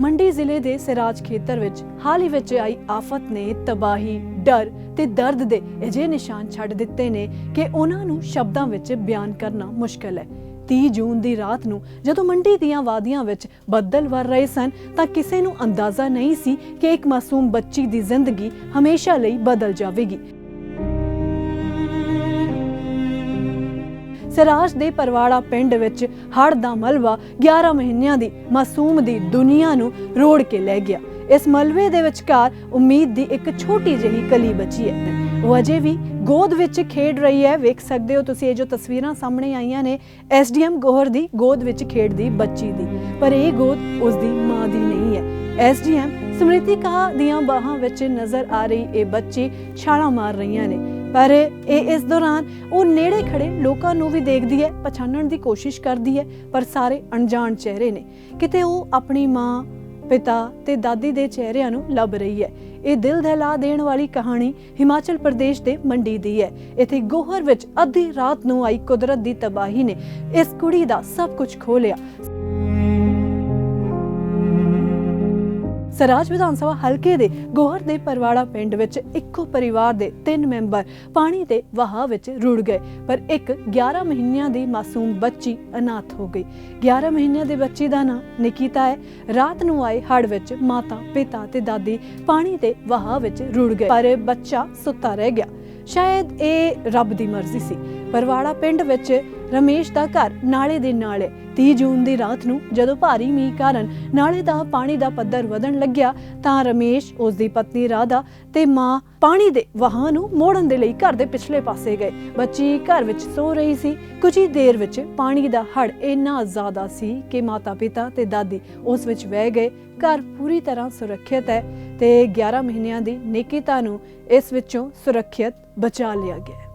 ਮੰਡੀ ਜ਼ਿਲ੍ਹੇ ਦੇ ਸਿਰਾਜ ਖੇਤਰ ਵਿੱਚ ਹਾਲ ਹੀ ਵਿੱਚ ਆਈ ਆਫਤ ਨੇ ਤਬਾਹੀ, ਡਰ ਤੇ ਦਰਦ ਦੇ ਅਜਿਹੇ ਨਿਸ਼ਾਨ ਛੱਡ ਦਿੱਤੇ ਨੇ ਕਿ ਉਹਨਾਂ ਨੂੰ ਸ਼ਬਦਾਂ ਵਿੱਚ ਬਿਆਨ ਕਰਨਾ ਮੁਸ਼ਕਲ ਹੈ। 30 ਜੂਨ ਦੀ ਰਾਤ ਨੂੰ ਜਦੋਂ ਮੰਡੀ ਦੀਆਂ ਵਾਦੀਆਂ ਵਿੱਚ ਬੱਦਲ ਵਰ ਰਹੇ ਸਨ, ਤਾਂ ਕਿਸੇ ਨੂੰ ਅੰਦਾਜ਼ਾ ਨਹੀਂ ਸੀ ਕਿ ਇੱਕ ਮਾਸੂਮ ਬੱਚੀ ਦੀ ਜ਼ਿੰਦਗੀ ਹਮੇਸ਼ਾ ਲਈ ਬਦਲ ਜਾਵੇਗੀ। ਸਿਰਾਜ ਦੇ ਪਰਵਾੜਾ ਪਿੰਡ ਵਿੱਚ ਹੜ੍ਹ ਦਾ ਮਲਬਾ 11 ਮਹੀਨਿਆਂ ਦੀ ਮਾਸੂਮ ਦੀ ਦੁਨੀਆ ਨੂੰ ਰੋੜ ਕੇ ਲੈ ਗਿਆ। ਇਸ ਮਲਬੇ ਦੇ ਵਿਚਕਾਰ ਉਮੀਦ ਦੀ ਇੱਕ ਛੋਟੀ ਜਿਹੀ ਕਲੀ ਬਚੀ ਹੈ। ਉਹ ਅਜੇ ਵੀ ਗੋਦ ਵਿੱਚ ਖੇਡ ਰਹੀ ਹੈ। ਵੇਖ ਸਕਦੇ ਹੋ ਤੁਸੀਂ ਇਹ ਜੋ ਤਸਵੀਰਾਂ ਸਾਹਮਣੇ ਆਈਆਂ ਨੇ ਐਸਡੀਐਮ ਗੋਹਰ ਦੀ ਗੋਦ ਵਿੱਚ ਖੇਡਦੀ ਬੱਚੀ ਦੀ। ਪਰ ਇਹ ਗੋਦ ਉਸ ਦੀ ਮਾਂ ਦੀ ਨਹੀਂ ਹੈ। ਐਸਡੀਐਮ ਸਮ੍ਰਿਤੀ ਕਾ ਦੀਆਂ ਬਾਹਾਂ ਵਿੱਚ ਨਜ਼ਰ ਆ ਰਹੀ ਇਹ ਬੱਚੀ ਛਾਲਾਂ ਮਾਰ ਰਹੀਆਂ ਨੇ। ਪਰ ਇਹ ਇਸ ਦੌਰਾਨ ਉਹ ਨੇੜੇ ਖੜੇ ਲੋਕਾਂ ਨੂੰ ਵੀ ਦੇਖਦੀ ਹੈ, ਪਛਾਣਨ ਦੀ ਕੋਸ਼ਿਸ਼ ਕਰਦੀ ਹੈ, ਪਰ ਸਾਰੇ ਅਣਜਾਣ ਚਿਹਰੇ ਨੇ। ਕਿਤੇ ਉਹ ਆਪਣੀ ਮਾਂ, ਪਿਤਾ ਤੇ ਦਾਦੀ ਦੇ ਚਿਹਰਿਆਂ ਨੂੰ ਲੱਭ ਰਹੀ ਹੈ। ਇਹ ਦਿਲ ਦਹਿਲਾ ਦੇਣ ਵਾਲੀ ਕਹਾਣੀ ਹਿਮਾਚਲ ਪ੍ਰਦੇਸ਼ ਦੇ ਮੰਡੀ ਦੀ ਹੈ। ਇੱਥੇ ਗੋਹਰ ਵਿੱਚ ਅੱਧੀ ਰਾਤ ਨੂੰ ਆਈ ਕੁਦਰਤ ਦੀ ਤਬਾਹੀ ਨੇ ਇਸ ਕੁੜੀ ਦਾ ਸਭ ਕੁਝ ਖੋਲਿਆ ਸਰਾਜ ਵਿਧਾਨ ਸਭਾ ਹਲਕੇ ਦੇ ਗੋਹਰ ਦੇ ਪਰਵਾੜਾ ਪਿੰਡ ਵਿੱਚ ਇੱਕੋ ਪਰਿਵਾਰ ਦੇ ਤਿੰਨ ਮੈਂਬਰ ਪਾਣੀ ਦੇ ਵਹਾਅ ਵਿੱਚ ਰੁੜ ਗਏ। ਪਰ ਇੱਕ 11 ਮਹੀਨਿਆਂ ਦੀ ਮਾਸੂਮ ਬੱਚੀ ਅਨਾਥ ਹੋ ਗਈ। 11 ਮਹੀਨਿਆਂ ਦੇ ਬੱਚੀ ਦਾ ਨਾਂ ਨਿਕਿਤਾ ਹੈ। ਰਾਤ ਨੂੰ ਆਏ ਹੜ ਵਿੱਚ ਮਾਤਾ, ਪਿਤਾ ਤੇ ਦਾਦੀ ਪਾਣੀ ਦੇ ਵਹਾਅ ਵਿੱਚ ਰੁੜ ਗਏ। ਪਰ ਬੱਚਾ ਸੁੱਤਾ ਰਹਿ ਗਿਆ। ਸ਼ਾਇਦ ਇਹ ਰੱਬ ਦੀ ਮਰਜ਼ੀ ਸੀ। ਪਰਵਾੜਾ ਪਿੰਡ ਵਿੱਚ ਰਮੇਸ਼ ਦਾ ਘਰ ਨਾਲੇ ਦੇ ਨਾਲ। ਹੈ 30 ਜੂਨ ਦੀ ਰਾਤ ਨੂੰ ਜਦੋਂ ਭਾਰੀ ਮੀਂਹ ਕਾਰਨ ਨਾਲੇ ਦਾ ਪਾਣੀ ਦਾ ਪੱਧਰ ਵਧਣ ਲੱਗਿਆ, ਤਾਂ ਰਮੇਸ਼ ਉਸ ਦੀ ਪਤਨੀ ਰਾਧਾ ਤੇ ਮਾਂ ਪਾਣੀ ਦੇ ਵਹਾਅ ਨੂੰ ਮੋੜਨ ਦੇ ਲਈ ਘਰ ਦੇ ਪਿਛਲੇ ਪਾਸੇ ਗਏ। ਬੱਚੀ ਘਰ ਵਿੱਚ ਸੋ ਰਹੀ ਸੀ। ਕੁਝ ਹੀ ਦੇਰ ਵਿੱਚ ਪਾਣੀ ਦਾ ਹੜ ਇੰਨਾ ਜ਼ਿਆਦਾ ਸੀ ਕਿ ਮਾਤਾ ਪਿਤਾ ਤੇ ਦਾਦੀ ਉਸ ਵਿੱਚ ਵਹਿ ਗਏ। ਘਰ ਪੂਰੀ ਤਰ੍ਹਾਂ ਸੁਰੱਖਿਅਤ ਹੈ ਤੇ 11 ਮਹੀਨਿਆਂ ਦੀ ਨਿਕਿਤਾ ਨੂੰ ਇਸ ਵਿੱਚੋਂ ਸੁਰੱਖਿਅਤ ਬਚਾ ਲਿਆ ਗਿਆ।